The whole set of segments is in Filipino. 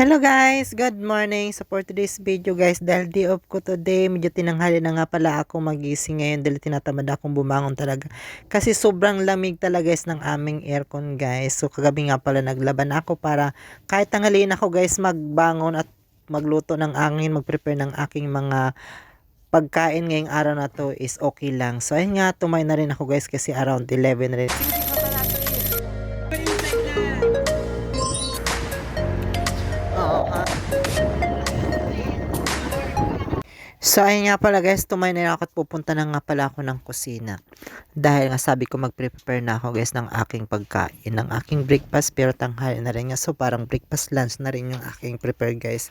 Hello guys! Good morning! So for today's video guys, dahil day off ko today, medyo tinanghali na nga pala ako magising ngayon dahil tinatamad akong bumangon talaga. Kasi sobrang lamig talaga guys ng aming aircon guys. So kagabi nga pala naglaban ako para kahit tanghaliin ako guys magbangon at magluto ng angin, mag-prepare ng aking mga pagkain ngayong araw na to is okay lang. So ayun nga, tumay na rin ako guys kasi around 11 rin. So ayun nga pala guys, tumay na ako at pupunta na nga pala ako ng kusina. Dahil nga sabi ko mag-prepare na ako guys ng aking pagkain, ng aking breakfast pero tanghali na rin nga. So parang breakfast lunch na rin yung aking prepare guys.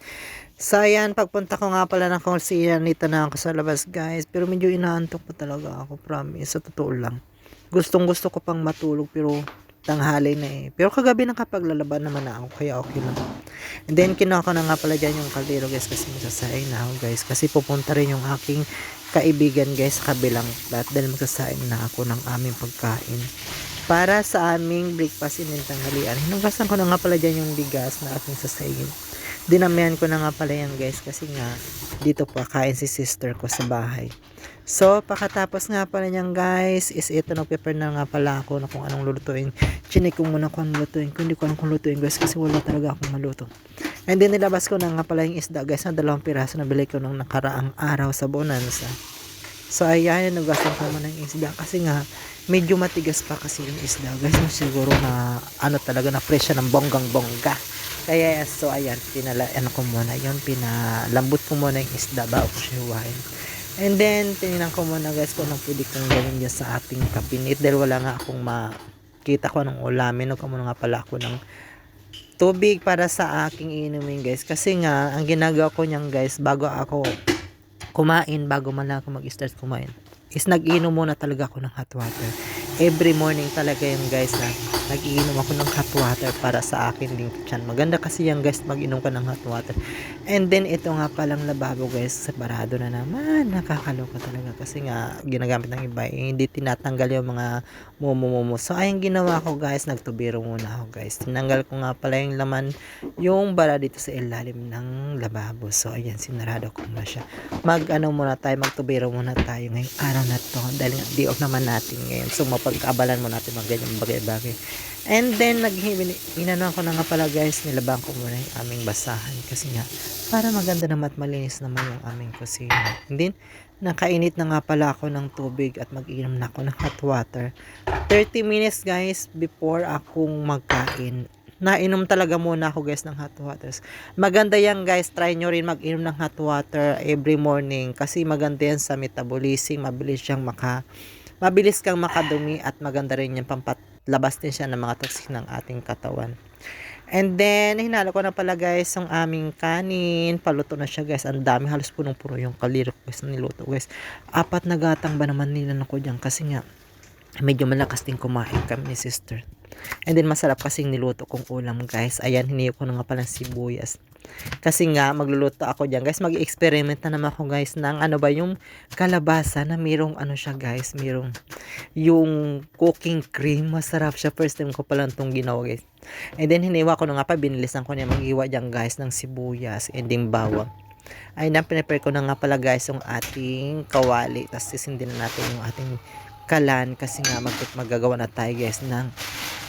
So ayan, pagpunta ko nga pala ng kusina, nito na ako sa labas guys. Pero medyo inaantok pa talaga ako, promise. Sa totoo lang. Gustong gusto ko pang matulog pero tanghali na eh. Pero kagabi nakapaglalaban naman na ako, kaya okay lang. And then, kinuha ko na nga pala dyan yung kaldero guys kasi magsasaing na ako guys. Kasi pupunta rin yung aking kaibigan guys sa kabilang flat dahil magsasaing na ako ng aming pagkain. Para sa aming breakfast in tanghalian. Hinugasan ko na nga pala dyan yung bigas na aking sasaingin. Dinamihan ko na nga pala yan guys kasi nga dito pa kain si sister ko sa bahay. So, pakatapos nga pala niyan guys, is ito nag-prepare na nga pala ako na kung anong lulutuin. Chinik ko muna kung anong lutuin. Kung hindi ko alam kung lutuin guys kasi wala talaga akong maluto. And then nilabas ko na nga pala yung isda guys na dalawang piraso na bili ko nung nakaraang araw sa Bonanza. So ayan, nugasan ko naman ng isda kasi nga medyo matigas pa kasi yung isda guys. Siguro na ano talaga na presya ng bonggang bongga. Kaya so ayan, pinala ano ko muna yon pinalambot ko muna yung isda bago ko siya huwain. And then, tinignan ko muna guys kung anong pwede kong gawin dyan sa ating kapinit dahil wala nga akong makita ko anong ulamin. Huwag muna nga pala ako ng tubig para sa aking inumin guys. Kasi nga, ang ginagawa ko niyan guys, bago ako kumain, bago man ako mag-start kumain, is nag-inom muna talaga ako ng hot water. Every morning talaga yung guys na nag-iinom ako ng hot water para sa akin din tiyan. Maganda kasi yan guys, mag-inom ka ng hot water. And then ito nga palang lababo guys, separado na naman. Nakakaloka talaga kasi nga ginagamit ng iba, eh, hindi tinatanggal yung mga mumumumu. So ayun ginawa ko guys, nagtubiro muna ako guys. Tinanggal ko nga pala yung laman, yung bara dito sa ilalim ng lababo. So ayan, sinarado ko na siya. Mag ano muna tayo, magtubiro muna tayo ngayong araw na to. Dahil nga, di off naman natin ngayon. So mapagkabalan mo natin mga ganyang bagay-bagay. And then, nag-inanon ko na nga pala guys, nilabang ko muna yung aming basahan. Kasi nga, para maganda naman at malinis naman yung aming kusina. And then, nakainit na nga pala ako ng tubig at mag-inom na ako ng hot water. 30 minutes guys before akong magkain. Nainom talaga muna ako guys ng hot waters. Maganda yan guys, try nyo rin mag-inom ng hot water every morning kasi maganda yan sa metabolism, mabilis siyang maka mabilis kang makadumi at maganda rin yan pampatlabas din siya ng mga toxic ng ating katawan. And then, hinalo ko na pala guys yung aming kanin. Paluto na siya guys. Ang dami. Halos punong-puno yung kaliro guys na niluto guys. Apat na gatang ba naman nila na ko dyan. Kasi nga, medyo malakas din kumain kami ni sister. And then, masarap kasing niluto kong ulam guys. Ayan, hiniyo ko na nga pala sibuyas. Kasi nga, magluluto ako dyan. Guys, mag-experiment na naman ako guys ng ano ba yung kalabasa na mayroong ano siya guys. Mayroong yung cooking cream. Masarap siya. First time ko pala itong ginawa guys. And then, hiniwa ko na nga pa. Binilisan ko niya mag-iwa dyan guys ng sibuyas and din bawang. Ay, na prepare ko na nga pala guys yung ating kawali. Tapos sisindin na natin yung ating kalan kasi nga mag magagawa na tayo guys ng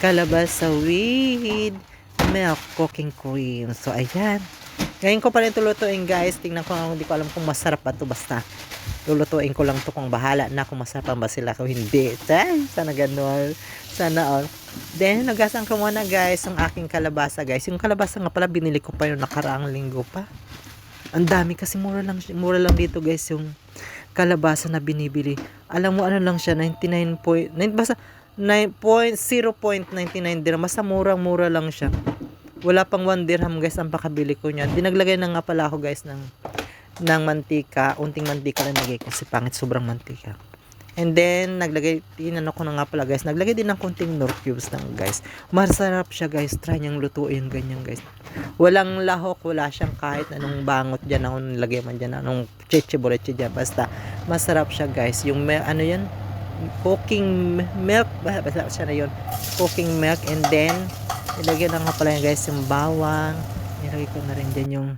kalabasa with milk cooking cream. So, ayan. Ngayon ko pa rin tulutuin guys. Tingnan ko, hindi ko alam kung masarap ba to Basta, lulutuin ko lang to kung bahala na kung masarap ba sila kung hindi. Ay, sana ganun. Sana all. Then, nagasan ko muna guys ang aking kalabasa guys. Yung kalabasa nga pala, binili ko pa yung nakaraang linggo pa. Ang dami kasi mura lang, mura lang dito guys yung kalabasa na binibili. Alam mo ano lang siya, 99 point, basta 9.0.99 dirham. Basta murang-mura lang siya. Wala pang 1 dirham guys ang pakabili ko niya. Dinaglagay na nga pala ako guys ng ng mantika. Unting mantika lang nagay kasi pangit sobrang mantika. And then, naglagay, inano ko na nga pala guys, naglagay din ng konting nor cubes lang guys. Masarap siya guys, try niyang lutuin ganyan guys. Walang lahok, wala siyang kahit anong bangot dyan, anong nilagay man dyan, anong cheche boleche dyan. Basta, masarap siya guys. Yung, me- ano yan, cooking milk, basta siya na yun, cooking milk. And then, ilagay na nga pala yan guys, yung bawang, nilagay ko na rin dyan yung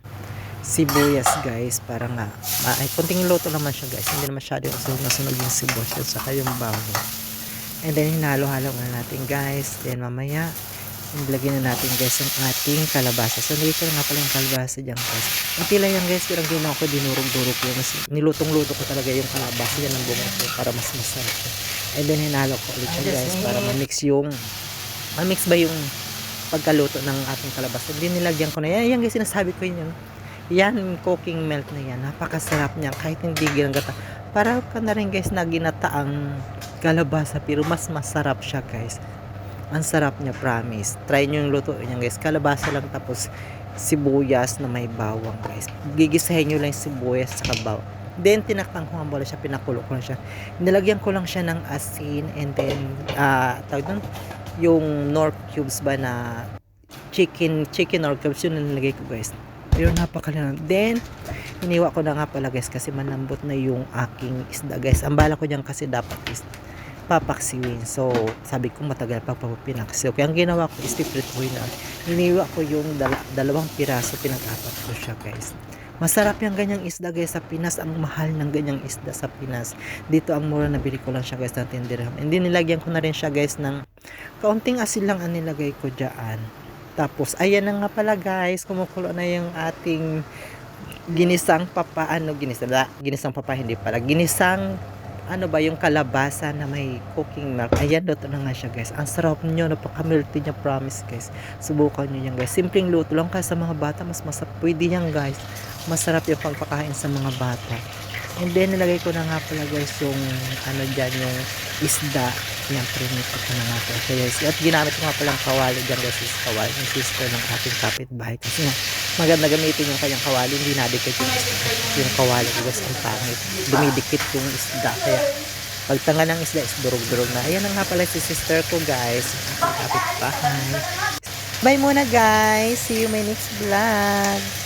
sibuyas guys para nga ay konting luto naman siya guys. Hindi na masyado yung sunod na sunod yung sibuyas at saka yung bawang. And then hinalo-halo na natin guys. Then mamaya ilagay na natin guys yung ating kalabasa. So ko na nga pala yung kalabasa dyan guys. Unti lang yan guys pero ang ginawa ko dinurog-durog ko mas nilutong-luto ko talaga yung kalabasa. Yan ang bunga ko para mas masarap. And then hinalo ko ulit siya guys para ma-mix yung ma-mix ba yung pagkaluto ng ating kalabasa? Hindi nilagyan ko na yan. Yan guys sinasabi ko yun yan cooking milk na yan. Napakasarap niya kahit hindi ginagata. Para ka na rin guys na ginataang kalabasa pero mas masarap siya guys ang sarap niya promise. Try nyo yung luto niya guys. Kalabasa lang tapos sibuyas na may bawang guys. Gigisahin nyo lang yung sibuyas sa bawang then tinakpan ko nga muna siya pinakulo ko lang siya. Nilagyan ko lang siya ng asin and then ah tawag doon yung nor cubes ba na chicken chicken nor cubes yun ang nilagay ko guys. Pero napakalangan then hiniwa ko na nga pala guys kasi manambot na yung aking isda guys. Ang bala ko dyan kasi dapat is papaksiwin so sabi ko matagal pa papapinaksiw kaya ang ginawa ko is piprituhin na hiniwa ko yung dala- dalawang piraso pinag-apat ko siya guys Masarap yung ganyang isda guys sa Pinas. Ang mahal ng ganyang isda sa Pinas. Dito ang mura nabili ko lang siya guys ng 10 dirham. Hindi nilagyan ko na rin siya guys ng kaunting asin lang ang nilagay ko dyan. Tapos ayan na nga pala guys. Kumukulo na yung ating ginisang papa. Ano ginisang? Ginisang papa hindi pala. Ginisang ano ba yung kalabasa na may cooking milk. Ayan, luto na nga siya guys. Ang sarap nyo, napaka-melty niya, promise guys. Subukan nyo yan guys. Simpleng luto lang kasi sa mga bata, mas masarap. Pwede yan guys. Masarap yung pagpakain sa mga bata. And then, nilagay ko na nga pala guys yung ano dyan, yung isda. Yan, prinito ko na nga pala siya guys. At ginamit ko nga palang kawali dyan guys, is kawali. Yung sister ng ating kapitbahay. Kasi nga, maganda gamitin yung kanyang kawali. Hindi nadikit yung. Yung kawali guys, ang pangit. Dumidikit yung isda. Kaya, pagtanga ng isda is durog-durog na. Ayan na nga pala si sister ko guys. Ang kapitbahay. Bye muna guys. See you my next vlog.